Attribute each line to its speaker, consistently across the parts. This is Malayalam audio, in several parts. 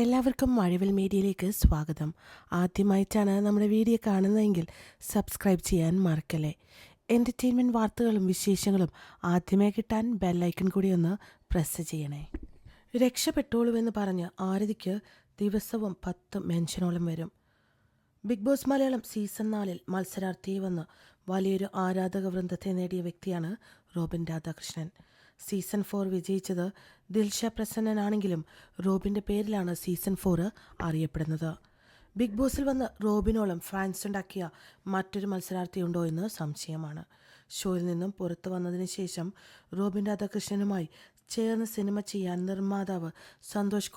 Speaker 1: എല്ലാവർക്കും മഴവിൽ മീഡിയയിലേക്ക് സ്വാഗതം. ആദ്യമായിട്ടാണ് നമ്മുടെ വീഡിയോ കാണുന്നതെങ്കിൽ സബ്സ്ക്രൈബ് ചെയ്യാൻ മറക്കല്ലേ. എന്റർടൈൻമെന്റ് വാർത്തകളും വിശേഷങ്ങളും ആദ്യമേ കിട്ടാൻ ബെല്ലൈക്കൺ കൂടി ഒന്ന് പ്രസ് ചെയ്യണേ. രക്ഷപ്പെട്ടോളൂ എന്ന് പറഞ്ഞ് ആരതിക്ക് ദിവസവും പത്ത് മെൻഷനോളം വരും. ബിഗ് ബോസ് മലയാളം സീസൺ നാലിൽ മത്സരാർത്ഥിയെ വന്ന് വലിയൊരു ആരാധക വൃന്ദത്തെ നേടിയ വ്യക്തിയാണ് റോബിൻ രാധാകൃഷ്ണൻ. സീസൺ ഫോർ വിജയിച്ചത് ദിൽഷ പ്രസന്നനാണെങ്കിലും റോബിന്റെ പേരിലാണ് സീസൺ ഫോർ അറിയപ്പെടുന്നത്. ബിഗ് ബോസിൽ വന്ന് റോബിനോളം ഫാൻസ് ഉണ്ടാക്കിയ മറ്റൊരു മത്സരാർത്ഥിയുണ്ടോ എന്ന് സംശയമാണ്. ഷോയിൽ നിന്നും പുറത്തു വന്നതിന് ശേഷം റോബിൻ രാധാകൃഷ്ണനുമായി ചേർന്ന് സിനിമ ചെയ്യാൻ നിർമ്മാതാവ് സന്തോഷ്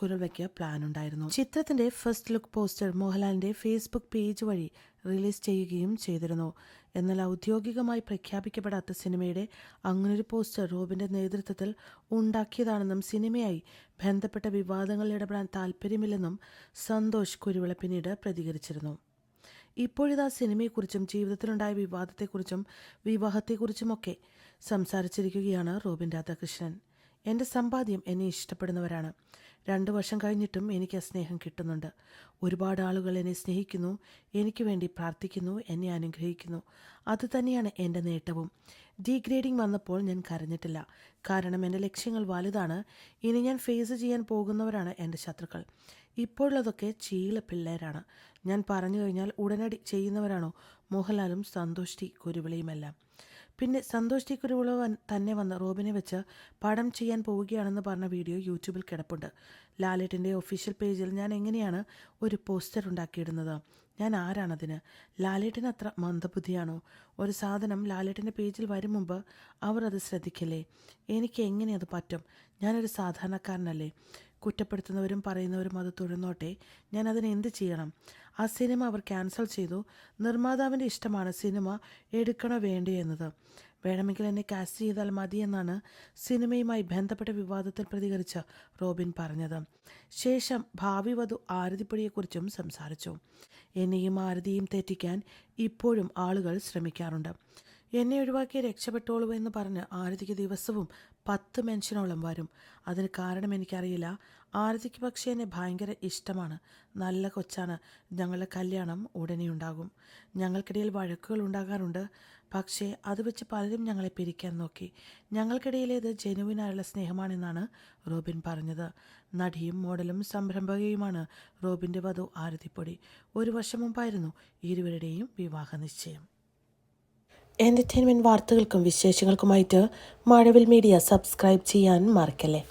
Speaker 1: പ്ലാൻ ഉണ്ടായിരുന്നു. ചിത്രത്തിന്റെ ഫസ്റ്റ് ലുക്ക് പോസ്റ്റർ മോഹൻലാലിന്റെ ഫേസ്ബുക്ക് പേജ് വഴി റിലീസ് ചെയ്യുകയും ചെയ്തിരുന്നു. എന്നാൽ ഔദ്യോഗികമായി പ്രഖ്യാപിക്കപ്പെടാത്ത സിനിമയുടെ അങ്ങനൊരു പോസ്റ്റർ റോബിന്റെ നേതൃത്വത്തിൽ ഉണ്ടാക്കിയതാണെന്നും സിനിമയായി ബന്ധപ്പെട്ട വിവാദങ്ങളിൽ ഇടപെടാൻ താല്പര്യമില്ലെന്നും സന്തോഷ് കുരുവിള പിന്നീട് പ്രതികരിച്ചിരുന്നു. ഇപ്പോഴിതാ സിനിമയെക്കുറിച്ചും ജീവിതത്തിലുണ്ടായ വിവാദത്തെക്കുറിച്ചും വിവാഹത്തെക്കുറിച്ചുമൊക്കെ സംസാരിച്ചിരിക്കുകയാണ് റോബിൻ രാധാകൃഷ്ണൻ. എന്റെ സമ്പാദ്യം എന്നെ ഇഷ്ടപ്പെടുന്നവരാണ്. രണ്ട് വർഷം കഴിഞ്ഞിട്ടും എനിക്ക് ആ സ്നേഹം കിട്ടുന്നുണ്ട്. ഒരുപാട് ആളുകൾ എന്നെ സ്നേഹിക്കുന്നു എനിക്ക് വേണ്ടി പ്രാർത്ഥിക്കുന്നു എന്നെ അനുഗ്രഹിക്കുന്നു. അത് തന്നെയാണ് എന്റെ നേട്ടവും. ഡീഗ്രേഡിംഗ് വന്നപ്പോൾ ഞാൻ കരഞ്ഞിട്ടില്ല. കാരണം എന്റെ ലക്ഷ്യങ്ങൾ വലുതാണ്. ഇനി ഞാൻ ഫേസ് ചെയ്യാൻ പോകുന്നവരാണ് എന്റെ ശത്രുക്കൾ. ഇപ്പോഴുള്ളതൊക്കെ ചീല പിള്ളേരാണ്. ഞാൻ പറഞ്ഞു കഴിഞ്ഞാൽ ഉടനടി ചെയ്യുന്നവരാണോ? മോഹൻലാലും സന്തോഷ് ടി കുരുവിളിയുമെല്ലാം. പിന്നെ സന്തോഷ് ടി തന്നെ വന്ന് റോബിനെ വെച്ച് പടം ചെയ്യാൻ പോവുകയാണെന്ന് പറഞ്ഞ വീഡിയോ യൂട്യൂബിൽ കിടപ്പുണ്ട്. ലാലേട്ടിന്റെ ഒഫീഷ്യൽ പേജിൽ ഞാൻ എങ്ങനെയാണ് ഒരു പോസ്റ്റർ ഉണ്ടാക്കിയിടുന്നത്? ഞാൻ ആരാണതിന്? ലാലേട്ടിന് അത്ര മന്ദബുദ്ധിയാണോ? ഒരു സാധനം ലാലേട്ടിന്റെ പേജിൽ വരും മുമ്പ് അവർ അത് ശ്രദ്ധിക്കില്ലേ? എനിക്ക് എങ്ങനെ അത് പറ്റും? ഞാനൊരു സാധാരണക്കാരനല്ലേ? കുറ്റപ്പെടുത്തുന്നവരും പറയുന്നവരും അത് തുഴന്നോട്ടെ ഞാൻ അതിന് എന്ത് ചെയ്യണം? ആ സിനിമ അവർ ക്യാൻസൽ ചെയ്തു. നിർമ്മാതാവിന്റെ ഇഷ്ടമാണ് സിനിമ എടുക്കണോ വേണ്ടേ എന്നത്. വേണമെങ്കിൽ എന്നെ കാസ്റ്റ് ചെയ്താൽ മതിയെന്നാണ് സിനിമയുമായി ബന്ധപ്പെട്ട വിവാദത്തിൽ പ്രതികരിച്ച റോബിൻ പറഞ്ഞത്. ശേഷം ഭാവി വധു ആരതിപ്പൊടിയെക്കുറിച്ചും സംസാരിച്ചു. എന്നെയും ആരതിയും തെറ്റിക്കാൻ ഇപ്പോഴും ആളുകൾ ശ്രമിക്കാറുണ്ട്. എന്നെ ഒഴിവാക്കി രക്ഷപ്പെട്ടോളൂ എന്ന് പറഞ്ഞ് ആരതിക്ക് ദിവസവും പത്ത് മെൻഷനോളം വരും. അതിന് കാരണം എനിക്കറിയില്ല. ആരതിക്ക് പക്ഷേ എന്നെ ഭയങ്കര ഇഷ്ടമാണ്. നല്ല കൊച്ചാണ്. ഞങ്ങളുടെ കല്യാണം ഉടനെ ഉണ്ടാകും. ഞങ്ങൾക്കിടയിൽ വഴക്കുകൾ ഉണ്ടാകാറുണ്ട്. പക്ഷേ അത് വെച്ച് പലരും ഞങ്ങളെ പിരിക്കാൻ നോക്കി. ഞങ്ങൾക്കിടയിലേത് ജനുവിനായുള്ള സ്നേഹമാണെന്നാണ് റോബിൻ പറഞ്ഞത്. നടിയും മോഡലും സംരംഭകയുമാണ് റോബിന്റെ വധു ആരതിപ്പൊടി. ഒരു വർഷം മുമ്പായിരുന്നു ഇരുവരുടെയും വിവാഹ നിശ്ചയം. എന്റർടൈൻമെന്റ് വാർത്തകൾക്കും വിശേഷങ്ങൾക്കുമായിട്ട് മഴവിൽ മീഡിയ സബ്സ്ക്രൈബ് ചെയ്യാൻ മറക്കല്ലേ?